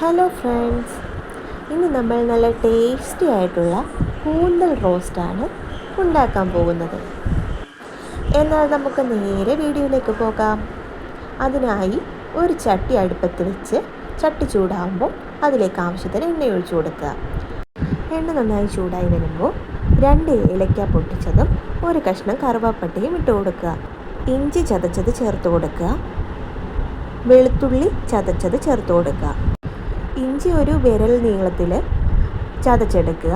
Hello friends ഇന്ന് നമ്മൾ നല്ല ടേസ്റ്റി ആയിട്ടുള്ള കൂന്തൽ റോസ്റ്റാണ് ഉണ്ടാക്കാൻ പോകുന്നത്. എന്നാൽ നമുക്ക് നേരെ വീഡിയോയിലേക്ക് പോകാം. അതിനായി ഒരു ചട്ടി അടുപ്പത്ത് വെച്ച് ചട്ടി ചൂടാകുമ്പോൾ അതിലേക്ക് ആവശ്യത്തിന് എണ്ണ ഒഴിച്ചു കൊടുക്കുക. എണ്ണ നന്നായി ചൂടായി വരുമ്പോൾ രണ്ട് ഏലക്ക പൊട്ടിച്ചതും ഒരു കഷ്ണം കറുവാപ്പട്ടയും ഇട്ട് കൊടുക്കുക. ഇഞ്ചി ചതച്ചത് ചേർത്ത് കൊടുക്കുക. വെളുത്തുള്ളി ചതച്ചത് ചേർത്ത് കൊടുക്കുക. ഇഞ്ചി ഒരു വിരൽ നീളത്തിൽ ചതച്ചെടുക്കുക.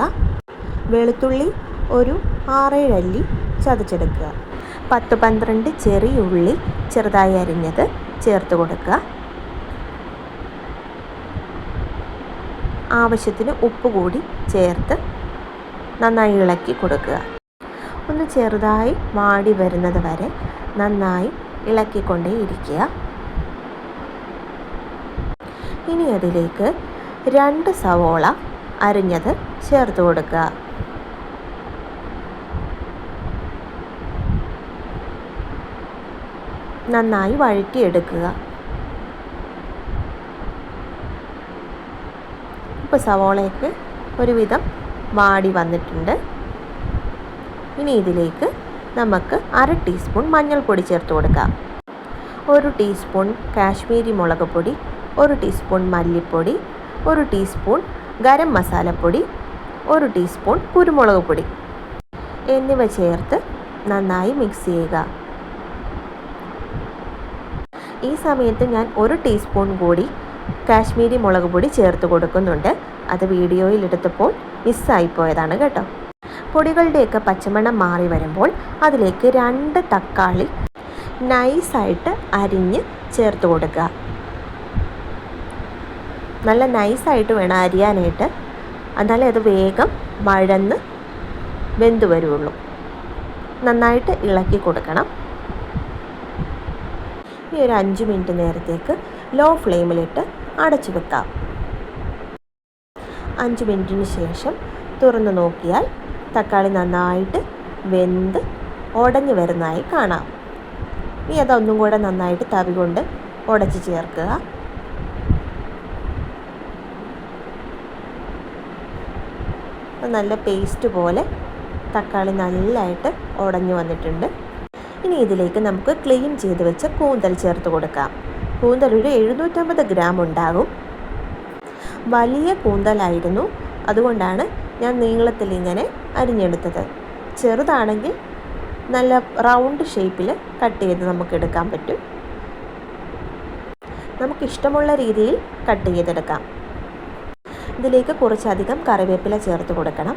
വെളുത്തുള്ളി ഒരു ആറേഴല്ലി ചതച്ചെടുക്കുക. പത്ത് പന്ത്രണ്ട് ചെറിയ ഉള്ളി ചെറുതായി അരിഞ്ഞത് ചേർത്ത് കൊടുക്കുക. ആവശ്യത്തിന് ഉപ്പ് കൂടി ചേർത്ത് നന്നായി ഇളക്കി കൊടുക്കുക. ഒന്ന് ചെറുതായി വാടി വരുന്നത് വരെ നന്നായി ഇളക്കിക്കൊണ്ടേ ഇരിക്കുക ഇനി അതിലേക്ക് രണ്ട് സവോള അരിഞ്ഞത് ചേർത്ത് കൊടുക്കുക. നന്നായി വഴറ്റിയെടുക്കുക. ഇപ്പോൾ സവോളയ്ക്ക് ഒരുവിധം വാടി വന്നിട്ടുണ്ട്. ഇനി ഇതിലേക്ക് നമുക്ക് അര ടീസ്പൂൺ മഞ്ഞൾപ്പൊടി ചേർത്ത് കൊടുക്കാം. ഒരു ടീസ്പൂൺ കാശ്മീരി മുളക് പൊടി ഒരു ടീസ്പൂൺ മല്ലിപ്പൊടി ഒരു ടീസ്പൂൺ ഗരം മസാലപ്പൊടി ഒരു ടീസ്പൂൺ കുരുമുളക് പൊടി എന്നിവ ചേർത്ത് നന്നായി മിക്സ് ചെയ്യുക. ഈ സമയത്ത് ഞാൻ ഒരു ടീസ്പൂൺ കൂടി കാശ്മീരി മുളക് പൊടി ചേർത്ത് കൊടുക്കുന്നുണ്ട്. അത് വീഡിയോയിൽ എടുത്തപ്പോൾ മിസ്സായിപ്പോയതാണ് കേട്ടോ. പൊടികളുടെയൊക്കെ പച്ചമണം മാറി വരുമ്പോൾ അതിലേക്ക് രണ്ട് തക്കാളി നൈസായിട്ട് അരിഞ്ഞ് ചേർത്ത് കൊടുക്കുക. നല്ല നൈസായിട്ട് വേണം അരിയാനായിട്ട്. എന്നാലേ അത് വേഗം മഴന്ന് വെന്ത് വരുള്ളൂ നന്നായിട്ട് ഇളക്കി കൊടുക്കണം. ഈ ഒരു അഞ്ച് മിനിറ്റ് നേരത്തേക്ക് ലോ ഫ്ലെയിമിലിട്ട് അടച്ചു വെക്കാം. അഞ്ച് മിനിറ്റിന് ശേഷം തുറന്ന് നോക്കിയാൽ തക്കാളി നന്നായിട്ട് വെന്ത് ഉടഞ്ഞു വരുന്നതായി കാണാം. ഇനി അതൊന്നും കൂടെ നന്നായിട്ട് തവി കൊണ്ട് ഉടച്ച് ചേർക്കുക. നല്ല പേസ്റ്റ് പോലെ തക്കാളി നല്ലതായിട്ട് ഉടഞ്ഞു വന്നിട്ടുണ്ട്. ഇനി ഇതിലേക്ക് നമുക്ക് ക്ലീൻ ചെയ്ത് വെച്ച കൂന്തൽ ചേർത്ത് കൊടുക്കാം. കൂന്തൽ ഒരു എഴുന്നൂറ്റമ്പത് ഗ്രാം ഉണ്ടാകും. വലിയ കൂന്തലായിരുന്നു. അതുകൊണ്ടാണ് ഞാൻ നീളത്തിൽ ഇങ്ങനെ അരിഞ്ഞെടുത്തത്. ചെറുതാണെങ്കിൽ നല്ല റൗണ്ട് ഷേപ്പിൽ കട്ട് ചെയ്ത് നമുക്ക് എടുക്കാൻ പറ്റും. നമുക്കിഷ്ടമുള്ള രീതിയിൽ കട്ട് ചെയ്തെടുക്കാം. ഇതിലേക്ക് കുറച്ചധികം കറിവേപ്പില ചേർത്ത് കൊടുക്കണം.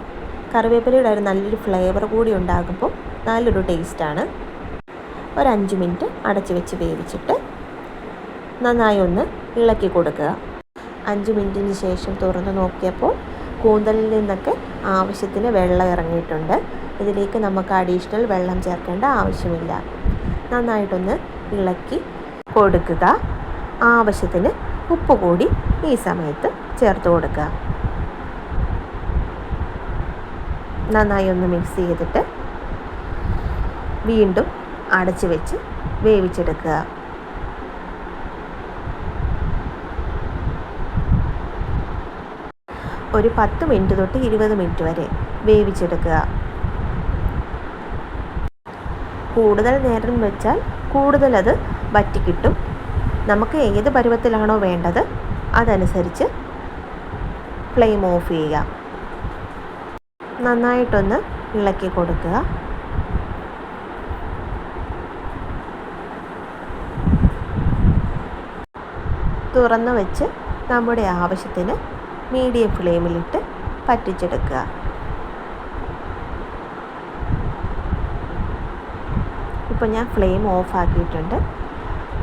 കറിവേപ്പിലയുടെ ഒരു നല്ലൊരു ഫ്ലേവർ കൂടി ഉണ്ടാകുമ്പോൾ നല്ലൊരു ടേസ്റ്റാണ് ഒരു അഞ്ച് മിനിറ്റ് അടച്ചു വെച്ച് വേവിച്ചിട്ട് നന്നായി ഒന്ന് ഇളക്കി കൊടുക്കുക. അഞ്ച് മിനിറ്റിന് ശേഷം തുറന്ന് നോക്കിയപ്പോൾ കൂന്തലിൽ നിന്നൊക്കെ ആവശ്യത്തിന് വെള്ളം ഇറങ്ങിയിട്ടുണ്ട്. ഇതിലേക്ക് നമുക്ക് അഡീഷണൽ വെള്ളം ചേർക്കേണ്ട ആവശ്യമില്ല. നന്നായിട്ടൊന്ന് ഇളക്കി കൊടുക്കുക. ആവശ്യത്തിന് ഉപ്പ് കൂടി ഈ സമയത്ത് ചേർത്ത് കൊടുക്കുക. നന്നായി ഒന്ന് മിക്സ് ചെയ്തിട്ട് വീണ്ടും അടച്ച് വെച്ച് വേവിച്ചെടുക്കുക. ഒരു പത്ത് മിനിറ്റ് തൊട്ട് ഇരുപത് മിനിറ്റ് വരെ വേവിച്ചെടുക്കുക. കൂടുതൽ നേരം വെച്ചാൽ കൂടുതൽ അത് വറ്റിക്കിട്ടും. നമുക്ക് ഏത് പരുവത്തിലാണോ വേണ്ടത് അതനുസരിച്ച് ഫ്ലെയിം ഓഫ് ചെയ്യുക. നന്നായിട്ടൊന്ന് ഇളക്കി കൊടുക്കുക. തുറന്നു വെച്ച് നമ്മുടെ ആവശ്യത്തിന് മീഡിയം ഫ്ലെയിമിലിട്ട് പറ്റിച്ചെടുക്കുക. ഇപ്പോൾ ഞാൻ ഫ്ലെയിം ഓഫ് ആക്കിയിട്ടുണ്ട്.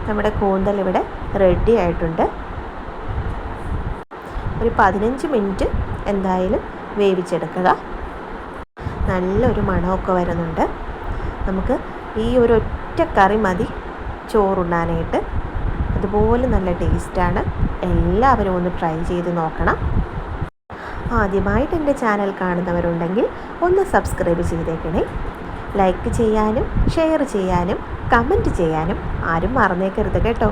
നമ്മുടെ കൂന്തൽ ഇവിടെ റെഡി ആയിട്ടുണ്ട്. ഒരു പതിനഞ്ച് മിനിറ്റ് എന്തായാലും വേവിച്ചെടുക്കുക. നല്ലൊരു മണമൊക്കെ വരുന്നുണ്ട്. നമുക്ക് ഈ ഒരു ഒറ്റ കറി മതി. ചോറുണ്ണാനായിട്ട്. അതുപോലെ നല്ല ടേസ്റ്റാണ്. എല്ലാവരും ഒന്ന് ട്രൈ ചെയ്ത് നോക്കണം. ആദ്യമായിട്ട് എന്റെ ചാനൽ കാണുന്നവരുണ്ടെങ്കിൽ ഒന്ന് സബ്സ്ക്രൈബ് ചെയ്തേക്കണേ. ലൈക്ക് ചെയ്യാനും ഷെയർ ചെയ്യാനും കമന്റ് ചെയ്യാനും ആരും മറന്നേക്കരുത് കേട്ടോ.